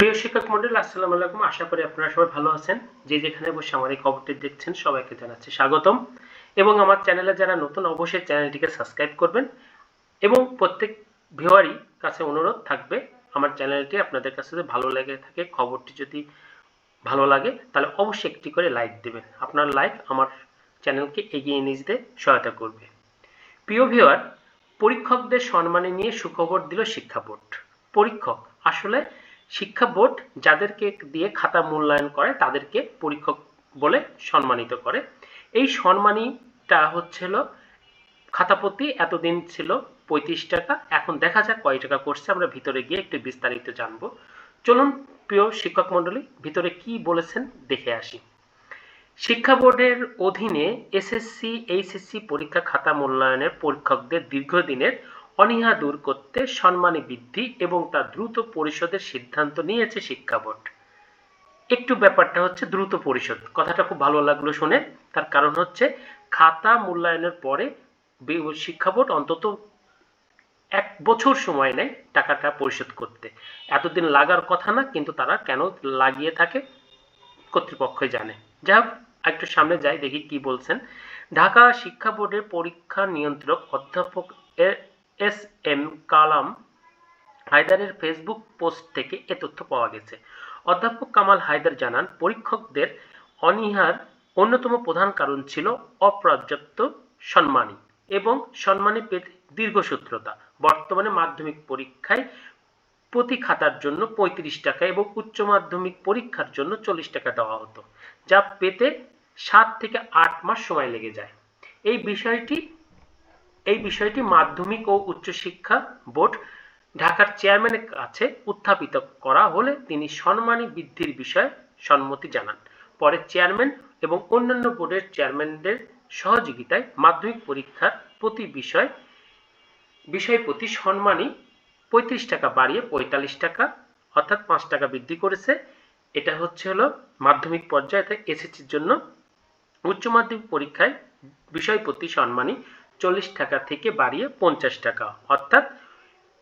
প্রিয় শিক্ষক মন্ডল, আসসালামু আলাইকুম। আশা করি আপনারা সবাই ভালো আছেন। যে যেখানে বসে আমার এই খবরটি দেখছেন, সবাইকে জানাচ্ছি স্বাগতম। এবং আমার চ্যানেলে যারা নতুন, অবশ্যই চ্যানেলটিকে সাবস্ক্রাইব করবেন। এবং প্রত্যেক ভিউয়ারই কাছে অনুরোধ থাকবে, আমার চ্যানেলটি আপনাদের কাছে যদি ভালো লেগে থাকে, খবরটি যদি ভালো লাগে, তাহলে অবশ্যই একটি করে লাইক দেবেন। আপনার লাইক আমার চ্যানেলকে এগিয়ে নিয়ে যেতে সহায়তা করবে। প্রিয় ভিউয়ার পরীক্ষকদের সম্মানে নিয়ে সুখবর দিল শিক্ষা বোর্ড। পরীক্ষক, আসলে শিক্ষা বোর্ড যাদেরকে দিয়ে খাতা মূল্যায়ন করে, তাদেরকে পরীক্ষক বলে সম্মানিত করে। এই সম্মানীটা হচ্ছিল খাতাপতি এতদিন ছিল পঁয়ত্রিশ টাকা, এখন দেখা যাক কয় টাকা করছে, আমরা ভিতরে গিয়ে একটু বিস্তারিত জানব। চলুন, প্রিয় শিক্ষক মণ্ডলী, ভিতরে কি বলেছেন দেখে আসি। শিক্ষা বোর্ডের অধীনে এসএসসি, এইচএসসি পরীক্ষা খাতা মূল্যায়নের পরীক্ষকদের দীর্ঘদিনের অনীহা দূর করতে সম্মানী বৃদ্ধি এবং তা দ্রুত পরিশোধের সিদ্ধান্ত নিয়েছে শিক্ষা বোর্ড। একটু ব্যাপারটা হচ্ছে দ্রুত পরিশোধ। কথাটা খুব ভালো লাগল শুনে। তার কারণ হচ্ছে খাতা মূল্যায়নের পরে শিক্ষা বোর্ড অন্তত এক বছর সময় নেয় টাকাটা পরিশোধ করতে। এতদিন লাগার কথা না, কিন্তু তারা কেন লাগিয়ে থাকে কর্তৃপক্ষই জানে। যাই হোক একটু সামনে যাই, দেখি কি বলছেন। ঢাকা শিক্ষা বোর্ডের পরীক্ষা নিয়ন্ত্রক অধ্যাপক এস এম কালাম হায়দারের ফেসবুক পোস্ট থেকে এ তথ্য পাওয়া গেছে। অধ্যাপক কামাল হায়দার জানান, পরীক্ষকদের অনীহার অন্যতম প্রধান কারণ ছিল অপর্যাপ্ত সম্মানী এবং সম্মানী পেতে দীর্ঘসূত্রতা। বর্তমানে মাধ্যমিক পরীক্ষায় প্রতি খাতার জন্য পঁয়ত্রিশ টাকা এবং উচ্চ মাধ্যমিক পরীক্ষার জন্য চল্লিশ টাকা দেওয়া হতো, যা পেতে সাত থেকে আট মাস সময় লেগে যায়। এই বিষয়টি এই বিষয়টি মাধ্যমিক ও উচ্চশিক্ষা বোর্ড ঢাকার চেয়ারম্যানের কাছে উত্থাপিত করা হলে তিনি সম্মানী বৃদ্ধির বিষয়ে সম্মতি জানান। পরে চেয়ারম্যান এবং অন্যান্য বোর্ডের চেয়ারম্যানদের সহযোগিতায় মাধ্যমিক পরীক্ষার প্রতি বিষয় বিষয় প্রতি সম্মানী পঁয়ত্রিশ টাকা বাড়িয়ে পঁয়তাল্লিশ টাকা, অর্থাৎ পাঁচ টাকা বৃদ্ধি করেছে। এটা হচ্ছে হলো মাধ্যমিক পর্যায়ে এসএসসির জন্য উচ্চ মাধ্যমিক পরীক্ষায় বিষয় প্রতি সম্মানী চল্লিশ টাকা থেকে বাড়িয়ে পঞ্চাশ টাকা, অর্থাৎ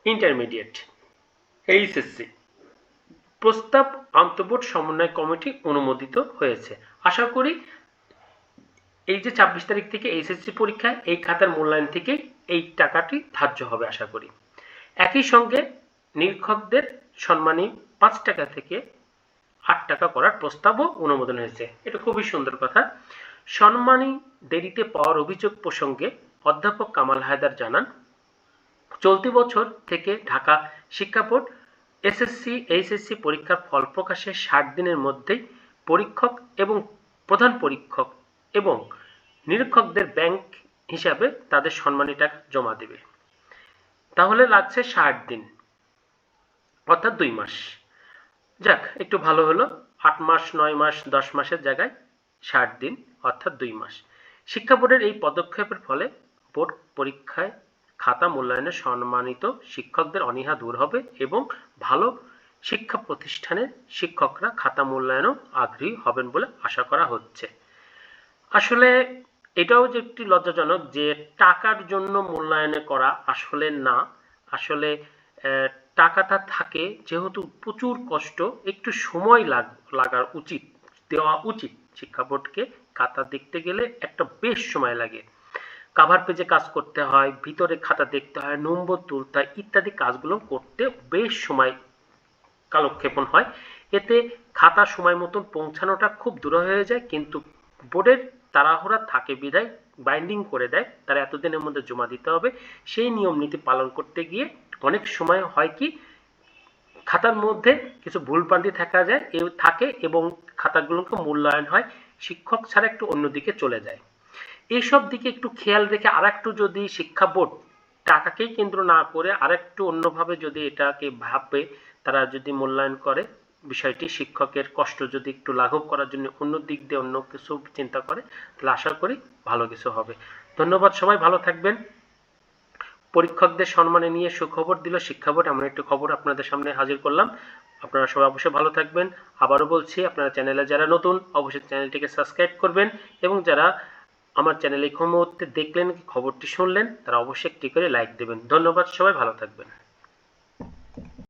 ইন্টারমিডিয়েট এইচএসসি প্রস্তাব আন্তঃবোর্ড সমন্বয় কমিটি অনুমোদিত হয়েছে। আশা করি এই যে ছাব্বিশ তারিখ থেকে এইচএসসি পরীক্ষা, এই খাতার মূল্যায়ন থেকে এই টাকাটি ধার্য হবে, আশা করি। একই সঙ্গে নিরীক্ষকদের সম্মানী পাঁচ টাকা থেকে আট টাকা করার প্রস্তাবও অনুমোদন হয়েছে। এটা খুবই সুন্দর কথা। সম্মানী দেরিতে পাওয়ার অভিযোগ প্রসঙ্গে অধ্যাপক কামাল হায়দার জানান, চলতি বছর থেকে ঢাকা শিক্ষা বোর্ড এসএসসি, এইচএসসি পরীক্ষার ফল প্রকাশের ষাট দিনের মধ্যেই পরীক্ষক এবং প্রধান পরীক্ষক এবং নিরীক্ষকদের ব্যাংক হিসাবে তাদের সম্মানী টাকা জমা দেবে। তাহলে লাগছে ষাট দিন, অর্থাৎ দুই মাস। যাক, একটু ভালো হলো। আট মাস, নয় মাস, দশ মাসের জায়গায় ষাট দিন, অর্থাৎ দুই মাস। শিক্ষা বোর্ডের এই পদক্ষেপের ফলে বোর্ড পরীক্ষায় খাতা মূল্যায়নে সম্মানিত শিক্ষকদের অনীহা দূর হবে এবং ভালো শিক্ষা প্রতিষ্ঠানের শিক্ষকরা খাতা মূল্যায়নও আগ্রহী হবেন বলে আশা করা হচ্ছে। আসলে এটাও যে একটি লজ্জাজনক যে টাকার জন্য মূল্যায়নে করা আসলে না। আসলে টাকাটা থাকে যেহেতু প্রচুর কষ্ট, একটু সময় লাগ, লাগার উচিত, দেওয়া উচিত। শিক্ষা বোর্ডকে খাতা দেখতে গেলে একটা বেশ সময় লাগে। কাভার পেজে কাজ করতে হয়, ভিতরে খাতা দেখতে হয়, নম্বর তুলতে হয়, ইত্যাদি কাজগুলো করতে বেশ সময় কালক্ষেপণ হয়। এতে খাতা সময় মতন পৌঁছানোটা খুব দূর হয়ে যায়, কিন্তু বোর্ডের তাড়াহুড়া থাকে বিদায় বাইন্ডিং করে দেয়, তারা এতদিনের মধ্যে জমা দিতে হবে। সেই নিয়ম নীতি পালন করতে গিয়ে অনেক সময় হয় কি, খাতার মধ্যে কিছু ভুলভ্রান্তি থাকা যায় থাকে এবং খাতাগুলোকে মূল্যায়ন হয়, শিক্ষক ছাড়া একটু অন্যদিকে চলে যায়। এইসব দিকে একটু খেয়াল রেখে আরেকটু যদি শিক্ষা বোর্ড টাকাকেই কেন্দ্র না করে আরেকটু অন্যভাবে যদি এটাকে ভাবে, তারা যদি মূল্যায়ন করে, বিষয়টি শিক্ষকের কষ্ট যদি একটু লাঘব করার জন্য অন্য দিক দিয়ে অন্য কিছু চিন্তা করে, তাহলে আশা করি ভালো কিছু হবে। ধন্যবাদ সবাই, ভালো থাকবেন। পরীক্ষকদের সম্মানে নিয়ে সুখবর দিল শিক্ষা বোর্ড, এমন একটি খবর আপনাদের সামনে হাজির করলাম। আপনারা সবাই অবশ্যই ভালো থাকবেন। আবারও বলছি, আপনারা চ্যানেলে যারা নতুন, অবশ্যই চ্যানেলটিকে সাবস্ক্রাইব করবেন এবং যারা আমার চ্যানেলে এই মুহূর্তে দেখলেন খবরটি শুনলেন, তারা অবশ্যই একটি করে লাইক দেবেন। ধন্যবাদ, সবাই ভালো থাকবেন।